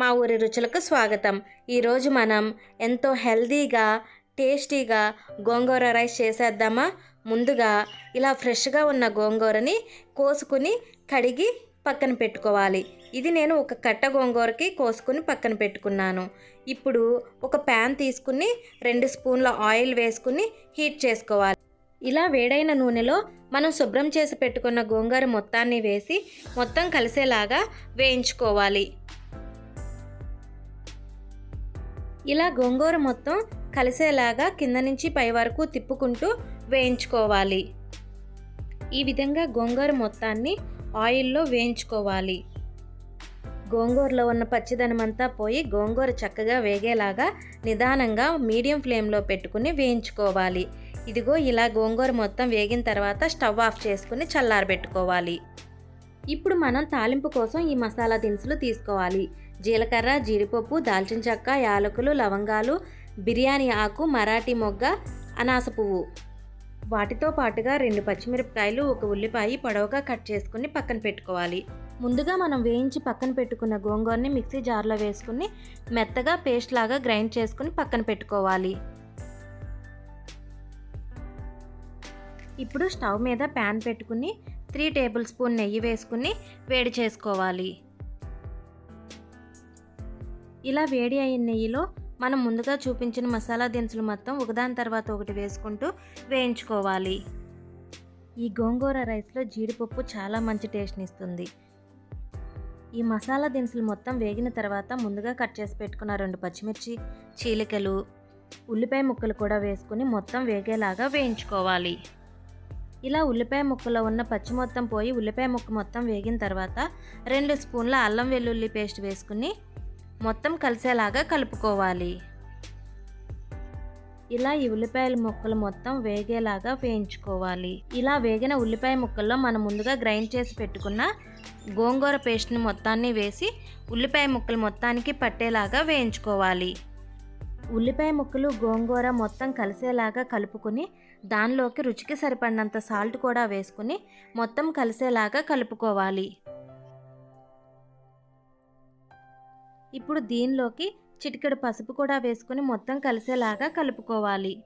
మా ఊరి రుచులకు స్వాగతం. ఈరోజు మనం ఎంతో హెల్దీగా టేస్టీగా గోంగూర రైస్ చేసేద్దామా? ముందుగా ఇలా ఫ్రెష్గా ఉన్న గోంగూరని కోసుకుని కడిగి పక్కన పెట్టుకోవాలి. ఇది నేను ఒక కట్ట గోంగూరకి కోసుకుని పక్కన పెట్టుకున్నాను. ఇప్పుడు ఒక ప్యాన్ తీసుకుని రెండు స్పూన్ల ఆయిల్ వేసుకుని హీట్ చేసుకోవాలి. ఇలా వేడైన నూనెలో మనం శుభ్రం చేసి పెట్టుకున్న గోంగూర మొత్తాన్ని వేసి మొత్తం కలిసేలాగా వేయించుకోవాలి. ఇలా గోంగూర మొత్తం కలిసేలాగా కింద నుంచి పై వరకు తిప్పుకుంటూ వేయించుకోవాలి. ఈ విధంగా గోంగూర మొత్తాన్ని ఆయిల్లో వేయించుకోవాలి. గోంగూరలో ఉన్న పచ్చిదనమంతా పోయి గోంగూర చక్కగా వేగేలాగా నిదానంగా మీడియం ఫ్లేమ్లో పెట్టుకుని వేయించుకోవాలి. ఇదిగో ఇలా గోంగూర మొత్తం వేగిన తర్వాత స్టవ్ ఆఫ్ చేసుకుని చల్లారబెట్టుకోవాలి. ఇప్పుడు మనం తాలింపు కోసం ఈ మసాలా దినుసులు తీసుకోవాలి. జీలకర్ర జీడిపప్పు దాల్చిన చెక్క యాలకులు లవంగాలు బిర్యానీ ఆకు మరాఠీ మొగ్గ అనాస పువ్వు. వాటితో పాటుగా రెండు పచ్చిమిరపకాయలు ఒక ఉల్లిపాయ పొడవుగా కట్ చేసుకుని పక్కన పెట్టుకోవాలి. ముందుగా మనం వేయించి పక్కన పెట్టుకున్న గోంగూరని మిక్సీ జార్లో వేసుకుని మెత్తగా పేస్ట్ లాగా గ్రైండ్ చేసుకుని పక్కన పెట్టుకోవాలి. ఇప్పుడు స్టవ్ మీద ప్యాన్ పెట్టుకుని త్రీ టేబుల్ స్పూన్ నెయ్యి వేసుకుని వేడి చేసుకోవాలి. ఇలా వేడి అయిన నెయ్యిలో మనం ముందుగా చూపించిన మసాలా దినుసులు మొత్తం ఒకదాని తర్వాత ఒకటి వేసుకుంటూ వేయించుకోవాలి. ఈ గోంగూర రైస్లో జీడిపప్పు చాలా మంచి టేస్ట్ని ఇస్తుంది. ఈ మసాలా దినుసులు మొత్తం వేగిన తర్వాత ముందుగా కట్ చేసి పెట్టుకున్న రెండు పచ్చిమిర్చి చీలికలు ఉల్లిపాయ ముక్కలు కూడా వేసుకుని మొత్తం వేగేలాగా వేయించుకోవాలి. ఇలా ఉల్లిపాయ ముక్కలో ఉన్న పచ్చి మొత్తం పోయి ఉల్లిపాయ ముక్క మొత్తం వేగిన తర్వాత రెండు స్పూన్ల అల్లం వెల్లుల్లి పేస్ట్ వేసుకుని మొత్తం కలిసేలాగా కలుపుకోవాలి. ఇలా ఈ ఉల్లిపాయల ముక్కలు మొత్తం వేగేలాగా వేయించుకోవాలి. ఇలా వేగిన ఉల్లిపాయ ముక్కల్లో మనం ముందుగా గ్రైండ్ చేసి పెట్టుకున్న గోంగూర పేస్ట్ని మొత్తాన్ని వేసి ఉల్లిపాయ ముక్కలు మొత్తానికి పట్టేలాగా వేయించుకోవాలి. ఉల్లిపాయ ముక్కలు గోంగూర మొత్తం కలిసేలాగా కలుపుకొని దానిలోకి రుచికి సరిపడినంత సాల్ట్ కూడా వేసుకుని మొత్తం కలిసేలాగా కలుపుకోవాలి. ఇప్పుడు దీనిలోకి చిటికెడు పసుపు కూడా వేసుకుని మొత్తం కలిసేలాగా కలుపుకోవాలి.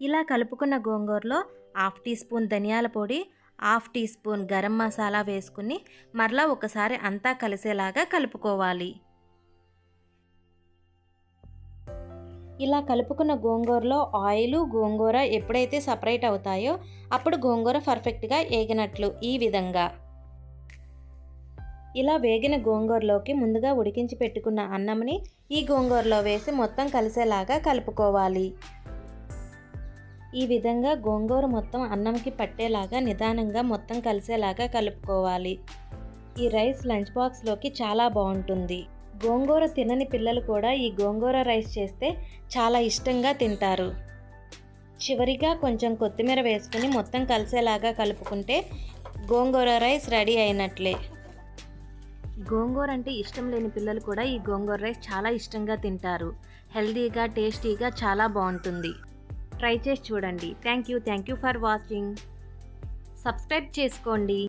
ఇలా కలుపుకున్న గోంగూరలో హాఫ్ టీ స్పూన్ ధనియాల పొడి half teaspoon garam masala వేసుకుని మరలా ఒకసారి అంతా కలిసేలాగా కలుపుకోవాలి. ఇలా కలుపుకున్న గోంగూరలో ఆయిల్ గోంగూర ఎప్పుడైతే సపరేట్ అవుతాయో అప్పుడు గోంగూర పర్ఫెక్ట్గా ఏగినట్లు ఈ విధంగా. ఇలా వేగిన గోంగూరలోకి ముందుగా ఉడికించి పెట్టుకున్న అన్నంని ఈ గోంగూరలో వేసి మొత్తం కలిసేలాగా కలుపుకోవాలి. ఈ విధంగా గోంగూర మొత్తం అన్నంకి పట్టేలాగా నిదానంగా మొత్తం కలిసేలాగా కలుపుకోవాలి. ఈ రైస్ లంచ్ బాక్స్లోకి చాలా బాగుంటుంది. గోంగూర తినని పిల్లలు కూడా ఈ గోంగూర రైస్ చేస్తే చాలా ఇష్టంగా తింటారు. చివరిగా కొంచెం కొత్తిమీర వేసుకుని మొత్తం కలిసేలాగా కలుపుకుంటే గోంగూర రైస్ రెడీ అయినట్లే. గోంగూర అంటే ఇష్టం లేని పిల్లలు కూడా ఈ గోంగూర రైస్ చాలా ఇష్టంగా తింటారు. హెల్దీగా టేస్టీగా చాలా బాగుంటుంది. ట్రై చేసి చూడండి. Thank you. Thank you for watching. Subscribe చేసుకోండి.